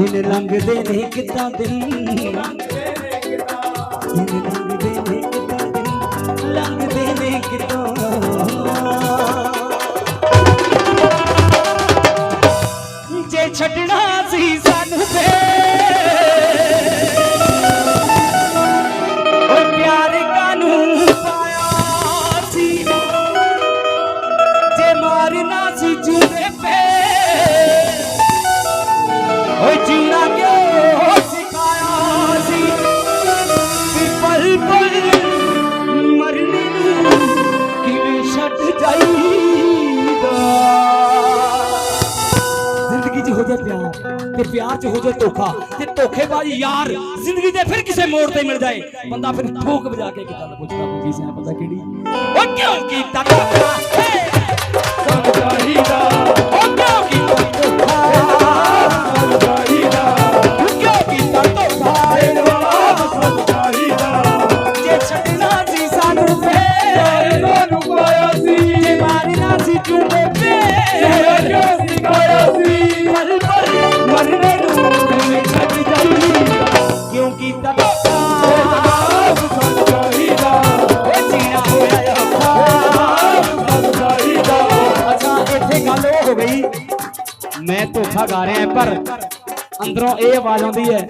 ਦਿਨ ਲੰਘਦੇ ਨੇ ਕਿੱਦਾਂ ਦਿਨ ਲੰਘਦੇ ਨੇ ਕਿੱਦਾਂ 'ਚ ਹੋ ਜਾਏ ਧੋਖਾ, ਤੇ ਧੋਖੇਬਾਜ਼ ਯਾਰ, ਜ਼ਿੰਦਗੀ ਦੇ ਫਿਰ ਕਿਸੇ ਮੋੜ ਤੇ ਮਿਲ ਜਾਏ। ਬੰਦਾ ਫਿਰ ਠੋਕ ਵਜਾ ਕੇ ਇੱਕ ਗੱਲ ਪੁੱਛਦਾ ਪੁੱਛੀ ਸਿਆ ਪਤਾ ਕਿਹੜੀ? ਓ ਕਿਉਂ ਕੀਤਾ ਧੋਖਾ ਮੈਂ ਧੋਖਾ ਗਾ ਰਿਹਾ ਪਰ ਅੰਦਰੋਂ ਇਹ ਆਵਾਜ਼ ਆਉਂਦੀ ਹੈ,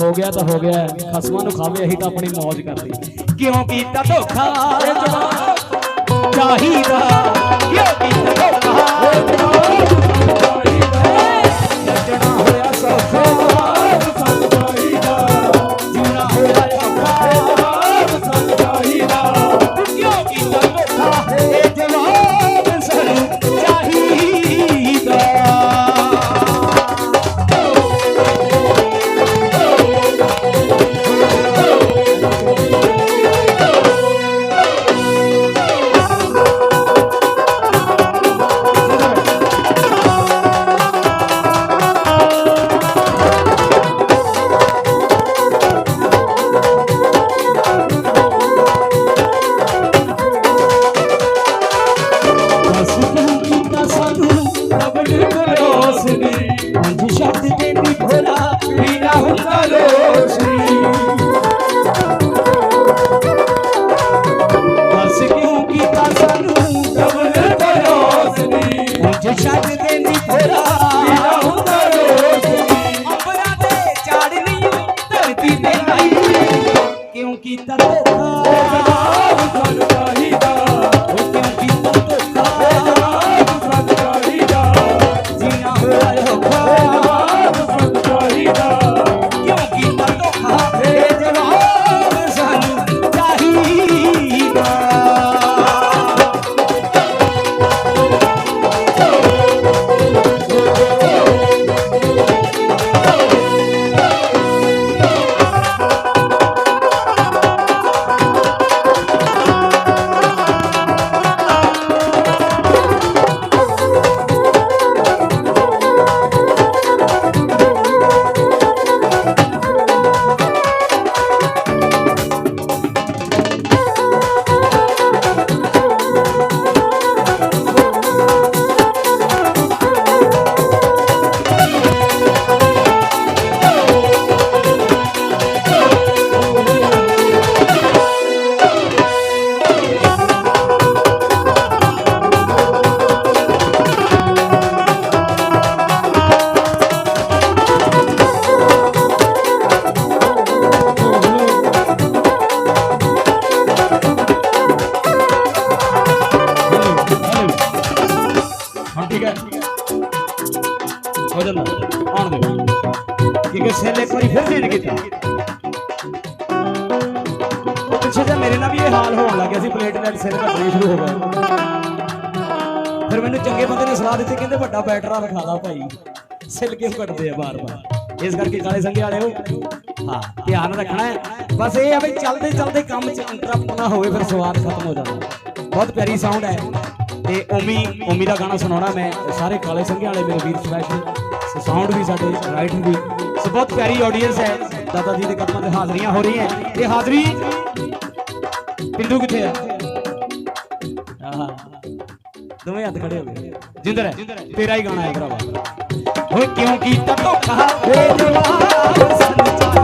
ਹੋ ਗਿਆ ਤਾਂ ਹੋ ਗਿਆ, ਖਸਮਾਂ ਨੂੰ ਖਾਵੇ, ਅਸੀਂ ਤਾਂ ਆਪਣੀ ਮौज ਕਰਦੇ ਕਿਉਂ ਕੀਤਾ ਧੋਖਾ? ਇਹ ਚਾਹੀਦਾ, ਕਿਉਂ ਕੀਤਾ ਧੋਖਾ? ਨੇ ਅੰਜ ਕਿਉਂਕਿ ਸੇਲੇ ਇੱਕ ਵਾਰੀ ਫਿਰ ਦੇਣ ਕੀਤਾ। ਉਹ ਪਿੱਛੇ ਜੇ ਮੇਰੇ ਨਾਲ ਵੀ ਇਹ ਹਾਲ ਹੋਣ ਲੱਗਿਆ ਸੀ ਪਲੇਟਲੈਟ ਸਿਰ ਘਟਣੇ ਸ਼ੁਰੂ ਹੋ ਗਏ ਫਿਰ ਮੈਨੂੰ ਚੰਗੇ ਬੰਦੇ ਨੇ ਸਲਾਹ ਦਿੱਤੀ, ਕਹਿੰਦੇ ਵੱਡਾ ਬੈਟਰਾ ਰਖਾ ਲਾ ਭਾਈ। ਸਿਲ ਕਿਉਂ ਕੱਟਦੇ ਆ ਬਾਰ-ਬਾਰ? ਇਸ ਕਰਕੇ ਕਾਲੇ ਸੰਗੇ ਵਾਲਿਓ, ਹਾਂ, ਧਿਆਨ ਰੱਖਣਾ ਹੈ। ਬਸ ਇਹ ਆ ਵੀ ਚੱਲਦੇ ਚੱਲਦੇ ਕੰਮ 'ਚ ਇੰਟਰਪਟ ਨਾ ਹੋਵੇ, ਫਿਰ ਸਵਾਦ ਖਤਮ ਹੋ ਜਾਂਦਾ। ਬਹੁਤ ਪਿਆਰੀ ਸਾਊਂਡ ਹੈ। ਤੇ ਓਮੀ ਓਮੀ ਦਾ ਗਾਣਾ ਸੁਣਾਉਣਾ ਮੈਂ। ਸਾਰੇ ਕਾਲੇ ਸੰਘੇ ਵਾਲੇ ਮੇਰੇ ਵੀਰ ਸਪੈਸ਼ਲ ਸਾਊਂਡ ਵੀ ਸਾਡੇ ਰਾਈਟਰ ਵੀ। ਸੋ ਬਹੁਤ ਪਿਆਰੀ ਆਡੀਅנס ਹੈ ਦਾਦਾ ਜੀ ਦੇ ਕਦਮਾਂ ਤੇ ਹਾਜ਼ਰੀਆਂ ਹੋ ਰਹੀਆਂ ਇਹ ਹਾਜ਼ਰੀ ਪਿੰਡੂ ਕਿੱਥੇ ਆ ਆਹਾ ਦੋਵੇਂ ਹੱਥ ਖੜੇ ਹੋ ਗਏ ਜਿੰਦਰ ਹੈ ਤੇਰਾ ਹੀ ਗਾਣਾ ਹੈ ਭਰਾਵਾ ਓਏ ਕਿਉਂ ਕੀਤਾ ਧੋਖਾ ਏ ਜਵਾਬ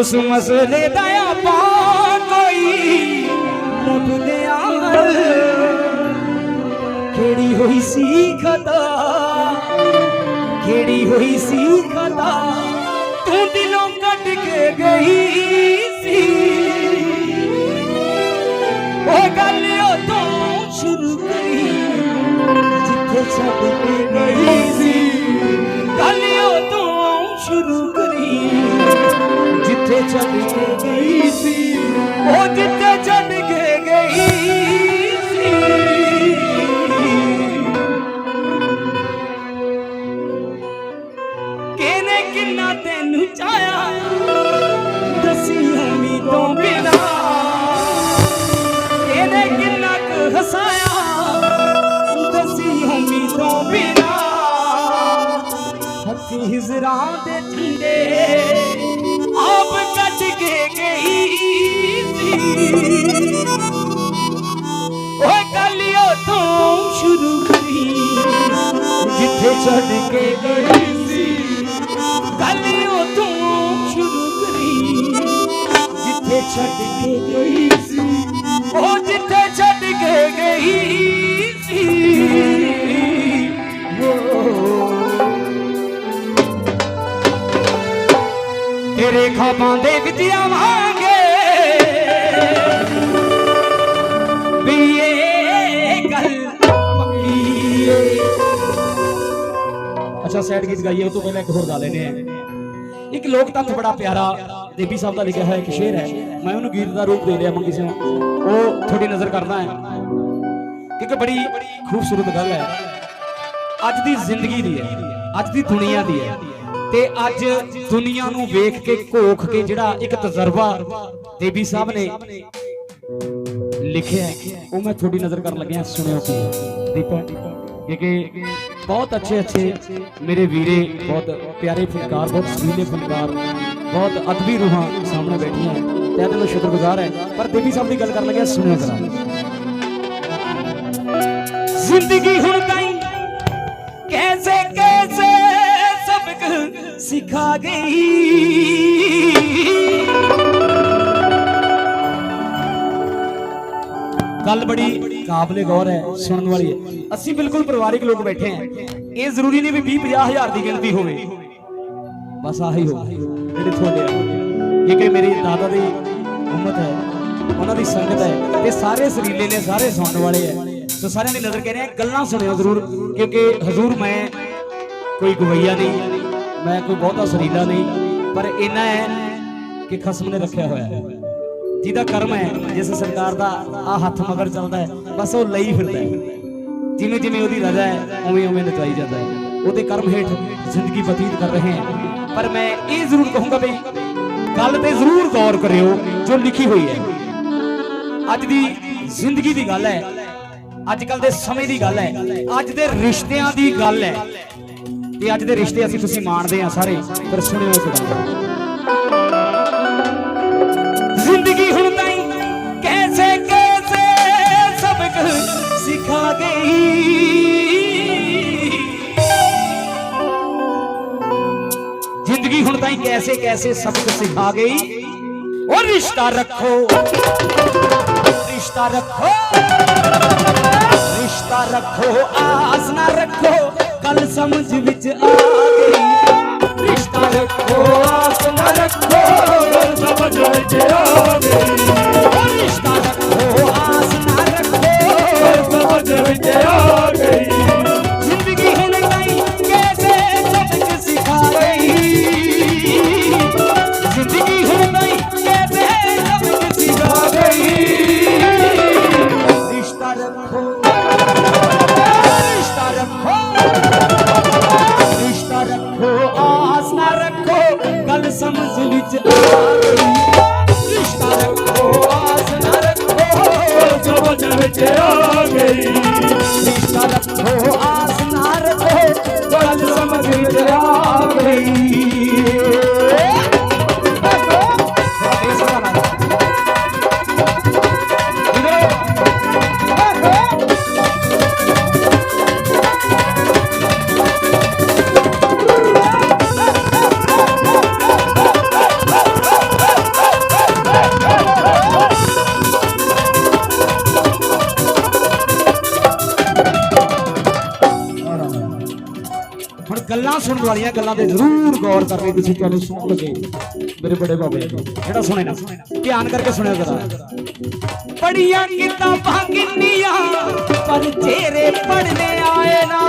ਉਸ ਮਸਲੇ ਦਾ ਆਪਾਂ ਕੋਈ ਲੱਭਦੇ ਆਂਗਲ ਕਿਹੜੀ ਹੋਈ ਸੀ ਖਤਾ ਕਿਹੜੀ ਹੋਈ ਸੀ ਖਤਾ ਤੂੰ ਦਿਲੋਂ ਕੱਢ ਕੇ ਗਈ ਸੀ ਉਹ ਗੱਲ ਉਦੋਂ ਸ਼ੁਰੂ ਕਰੀ ਜਿੱਥੇ ਛੱਡ ਕੇ ਗਈ ਜਿੱਥੇ ਛੱਡ ਕੇ ਗਈ ਛੱਡ ਕੇ ਗਈ ਸੀ ਕੱਲਿਓ ਤੋਂ ਸ਼ੁਰੂ ਕਰੀ ਜਿੱਥੇ ਛੱਡ ਕੇ ਗਈ ਸੀ ਉਹ ਜਿੱਥੇ ਛੱਡ ਕੇ ਗਈ ਸੀ ਤੇਰੇ ਖਾਬਾਂ ਦੇ ਵਿੱਚ ਆਵਾਂਗੇ ਅੱਛਾ ਸੈਡ ਗੀਤ ਗਾਈਏ, ਉਹ ਤੋਂ ਪਹਿਲਾਂ ਇੱਕ ਹੋਰ ਗਾ ਲੈਨੇ ਆ ਇੱਕ ਲੋਕ ਤੱਤ ਬੜਾ ਪਿਆਰਾ ਦੇਵੀ ਸਾਹਿਬ ਦਾ ਲਿਖਿਆ ਹੋਇਆ ਇੱਕ ਸ਼ੇਰ ਹੈ। ਮੈਂ ਉਹਨੂੰ ਗੀਤ ਦਾ ਰੂਪ ਦੇ ਲਿਆ ਮੰਗੀ ਸਿੰਘ ਉਹ ਥੋੜੀ ਨਜ਼ਰ ਕਰਦਾ ਹੈ। ਕਿਉਂਕਿ ਬੜੀ ਖੂਬਸੂਰਤ ਗੱਲ ਹੈ। ਅੱਜ ਦੀ ਜ਼ਿੰਦਗੀ ਦੀ ਹੈ। ਅੱਜ ਦੀ ਦੁਨੀਆ ਦੀ ਹੈ। ਤੇ ਅੱਜ ਦੁਨੀਆ ਨੂੰ ਵੇਖ ਕੇ, ਘੋਖ ਕੇ ਜਿਹੜਾ ਇੱਕ ਤਜਰਬਾ ਦੇਵੀ ਸਾਹਿਬ ਨੇ ਲਿਖਿਆ ਉਹ ਮੈਂ ਤੁਹਾਡੀ ਨਜ਼ਰ ਕਰਨ ਲੱਗਿਆ ਸੁਣਿਓ ਕੀ ਦੀਪਾ, ਕਿਉਂਕਿ बहुत अच्छे अच्छे मेरे वीरे, बहुत प्यारे फनकार बहुत सीधे फनकार बहुत अदबी रूह सामने बैठी हैं। तै दिलों शुक्रगुजार है। पर देवी साहब की गल कर लगे, सुनियो करा ज़िंदगी हो गई कैसे कैसे सबक सिखा गई। गल बड़ी काबले गौर है, सुनने वाली। है ਅਸੀਂ ਬਿਲਕੁਲ ਪਰਿਵਾਰਿਕ ਲੋਕ ਬੈਠੇ ਹਾਂ। ਇਹ ਜ਼ਰੂਰੀ ਨਹੀਂ ਵੀ 20 50 ਹਜ਼ਾਰ ਦੀ ਗਿਣਤੀ ਹੋਵੇ। ਬਸ ਆਹੀ ਹੋ ਜਿਹੜੇ ਤੁਹਾਡੇ ਆ ਕਿਉਂਕਿ ਮੇਰੀ ਦਾਦਾ ਦੀ ਉਮਤ ਹੈ, ਉਹਨਾਂ ਦੀ ਸੰਗਤ ਹੈ ਤੇ ਸਾਰੇ ਸਰੀਲੇ ਨੇ, ਸਾਰੇ ਸੁਣਨ ਵਾਲੇ ਹੈ। ਸੋ ਸਾਰਿਆਂ ਦੀ ਨਜ਼ਰ ਕਹਿ ਰਹੇ ਗੱਲਾਂ ਸੁਣਿਓ ਜ਼ਰੂਰ, ਕਿਉਂਕਿ ਹਜ਼ੂਰ ਮੈਂ ਕੋਈ ਗਵਈਆ ਨਹੀਂ, ਮੈਂ ਕੋਈ ਬਹੁਤਾ ਸਰੀਲਾ ਨਹੀਂ, ਪਰ ਇੰਨਾ ਹੈ ਕਿ ਖਸਮ ਨੇ ਰੱਖਿਆ ਹੋਇਆ ਹੈ। ਜਿਹਦਾ ਕਰਮ ਹੈ, ਜਿਸ ਸਰਕਾਰ ਦਾ ਆ ਹੱਥ ਮਗਰ ਚੱਲਦਾ ਹੈ, ਬਸ ਉਹ ਲਈ ਫਿਰਦਾ ਹੈ। ਜਿਵੇਂ ਜਿਵੇਂ ਉਹਦੀ ਰਜ਼ਾ ਹੈ, ਉਵੇਂ ਉਵੇਂ ਨਚਾਈ ਜਾਂਦਾ ਹੈ। ਉਹਦੇ ਕਰਮ ਹੇਠ ਜ਼ਿੰਦਗੀ ਬਤੀਤ ਕਰ ਰਹੇ ਹਾਂ। ਪਰ ਮੈਂ ਇਹ ਜ਼ਰੂਰ ਕਹੂੰਗਾ ਬਈ ਗੱਲ ਤੇ ਜ਼ਰੂਰ ਗੌਰ ਕਰਿਓ ਜੋ ਲਿਖੀ ਹੋਈ ਹੈ। ਅੱਜ ਦੀ ਜ਼ਿੰਦਗੀ ਦੀ ਗੱਲ ਹੈ, ਅੱਜ ਕੱਲ ਦੇ ਸਮੇਂ ਦੀ ਗੱਲ ਹੈ, ਅੱਜ ਦੇ ਰਿਸ਼ਤਿਆਂ ਦੀ ਗੱਲ ਹੈ। ਤੇ ਅੱਜ ਦੇ ਰਿਸ਼ਤੇ ਅਸੀਂ ਤੁਸੀਂ ਮਾਣਦੇ ਆ ਸਾਰੇ, ਪਰ ਸੁਣਿਓ ਇੱਕ ਗੱਲ। ਸਿਖਾ ਗਈ। ਜ਼ਿੰਦਗੀ ਹੁਣ ਤਾਈ ਕੈਸੇ ਕੈਸੇ ਸਬਕ ਸਿਖਾ ਗਈ। ਉਹ ਰਿਸ਼ਤਾ ਰੱਖੋ। ਰਿਸ਼ਤਾ ਰੱਖੋ। ਰਿਸ਼ਤਾ ਰੱਖੋ, ਆਸ ਨਾ ਰੱਖੋ। ਕੱਲ ਸਮਝ ਵਿੱਚ ਆ ਗਈ। ਰਿਸ਼ਤਾ ਰੱਖੋ, ਆਸ ਨਾ ਰੱਖੋ। ਗੱਲ ਸਮਝ ਵਿੱਚ ਆ ਗਈ। ਸਮਝ ਵਾਲੀਆਂ ਗੱਲਾਂ ਤੇ ਜ਼ਰੂਰ ਗੌਰ ਕਰਨੀ ਤੁਸੀਂ ਤੁਹਾਨੂੰ ਸੁਣ ਲਗੇ ਮੇਰੇ ਬੜੇ ਬਾਬੇ ਜਿਹੜਾ ਸੁਣੇ ਨਾ, ਧਿਆਨ ਕਰਕੇ ਸੁਣਿਆ ਜਰਾ। ਪੜੀਆਂ ਕਿਤਾਬਾਂ ਕਿੰਨੀਆਂ ਪਰ ਚਿਹਰੇ ਪੜਨੇ ਆਏ ਨਾ।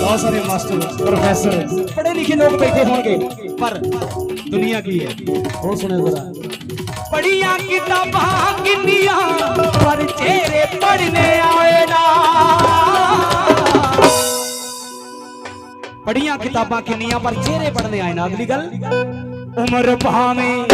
ਬਹੁਤ ਸਾਰੇ ਮਾਸਟਰ, ਪ੍ਰੋਫੈਸਰ, ਪੜ੍ਹੇ ਲਿਖੇ ਲੋਕ ਬੈਠੇ ਹੋਣਗੇ, ਪਰ ਦੁਨੀਆ ਕੀ ਹੈ? ਉਹ ਸੁਣਿਆ ਜਰਾ। ਪੜੀਆਂ ਕਿਤਾਬਾਂ ਕਿੰਨੀਆਂ, ਪਰ ਚਿਹਰੇ ਪੜਨੇ ਆਏ ਨਾ। ਪੜੀਆਂ ਕਿਤਾਬਾਂ ਕਿੰਨੀਆਂ, ਪਰ ਚਿਹਰੇ ਪੜਨੇ ਆਏ ਨਾ। ਅਗਲੀ ਗੱਲ, ਉਮਰ ਭਾਵੇਂ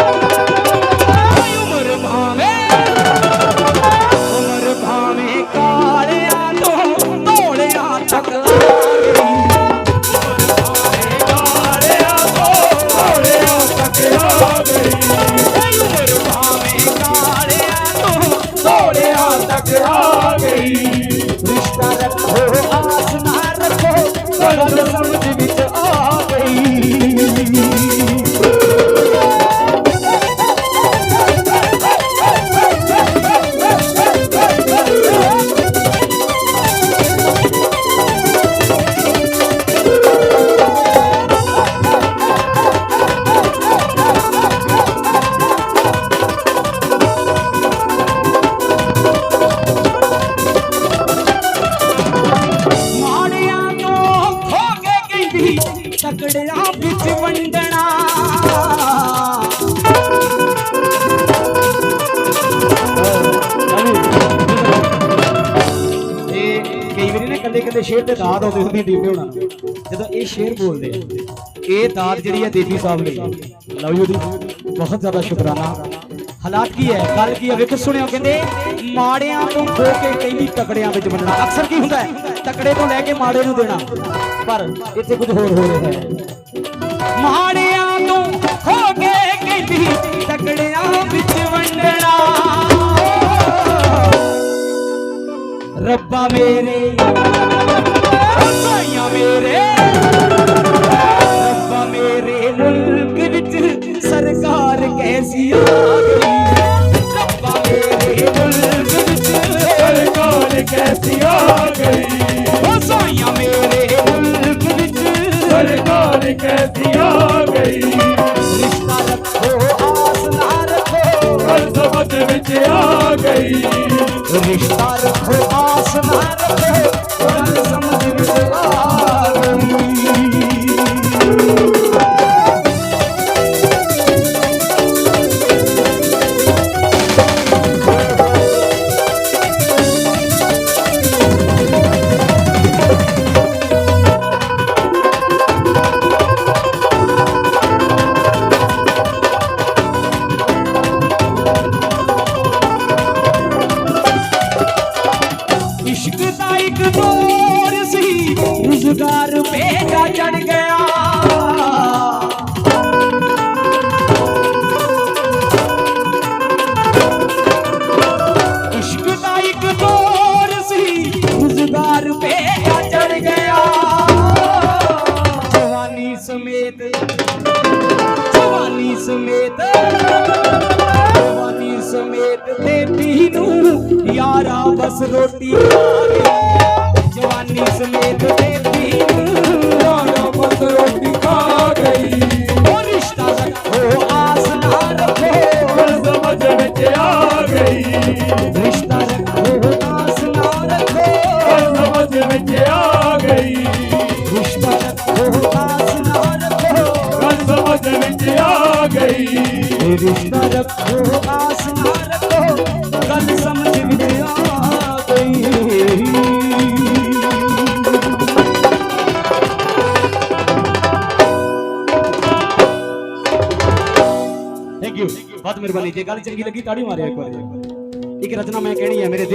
ਨਾ ਕੱਲੇ ਕੱਲੇ ਸ਼ੇਰ ਤੇ ਦਾਦ ਆਉਂਦੇ ਹੁੰਦੀ ਦੀਪੇ ਹੋਣਾ ਜਦੋਂ ਇਹ ਸ਼ੇਰ ਬੋਲਦੇ ਇਹ ਦਾਦ ਜਿਹੜੀ ਹੈ ਦੇਵੀ ਸਾਹਿਬ ਲਈ, ਲਓ ਜੀ ਉਹਦੀ, ਬਹੁਤ ਜ਼ਿਆਦਾ ਸ਼ੁਕਰਾਨਾ। ਹਾਲਾਤ ਕੀ ਹੈ? ਗੱਲ ਕੀ ਹੈ? ਵੇਖੋ, ਸੁਣਿਓ, ਕਹਿੰਦੇ ਮਾੜਿਆਂ ਤੋਂ ਖੋ ਕੇ ਕਹਿੰਦੀ ਤਕੜਿਆਂ ਵਿੱਚ ਵੰਡਣਾ। ਅਕਸਰ ਕੀ ਹੁੰਦਾ ਹੈ? ਤਕੜੇ ਤੋਂ ਲੈ ਕੇ ਮਾੜੇ ਨੂੰ ਦੇਣਾ। ਪਰ ਇੱਥੇ ਕੁਝ ਹੋਰ ਹੋ ਰਿਹਾ ਹੈ। ਮਾੜਿਆਂ ਰੱਬਾ ਮੇਰੇ। ਸਾਈਆਂ ਮੇਰੇ। ਰੱਬਾ ਮੇਰੇ ਮੁਲਕ ਵਿੱਚ ਸਰਕਾਰ ਕੈਸੀ ਆ ਗਈ। ਰੱਬਾ ਮੇਰੇ ਮੁਲਕ ਵਿੱਚ ਸਰਕਾਰ ਕੈਸੀ ਆ ਗਈ। ਉਹ ਸਾਈਆਂ ਮੇਰੇ ਮੁਲਕ ਵਿੱਚ ਸਰਕਾਰ ਕੈਸੀ ਆ ਗਈ। ਰਿਸ਼ਤਾ ਰੱਖੋ, ਆਸ ਨਾ ਰੱਖੋ। ਗੱਲ ਸਮਝ ਵਿੱਚ ਆ ਗਈ। ਰਿਸ਼ਤਾ ਰੱਖੋ ਆਸ ਗੱਲ ਚੰਗੀ ਲੱਗੀ ਤਾੜੀ ਮਾਰਿਆ ਇੱਕ ਵਾਰੀ ਇੱਕ ਰਚਨਾ ਮੈਂ ਕਹਿਣੀ ਹੈ ਮੇਰੇ ਦਿਲ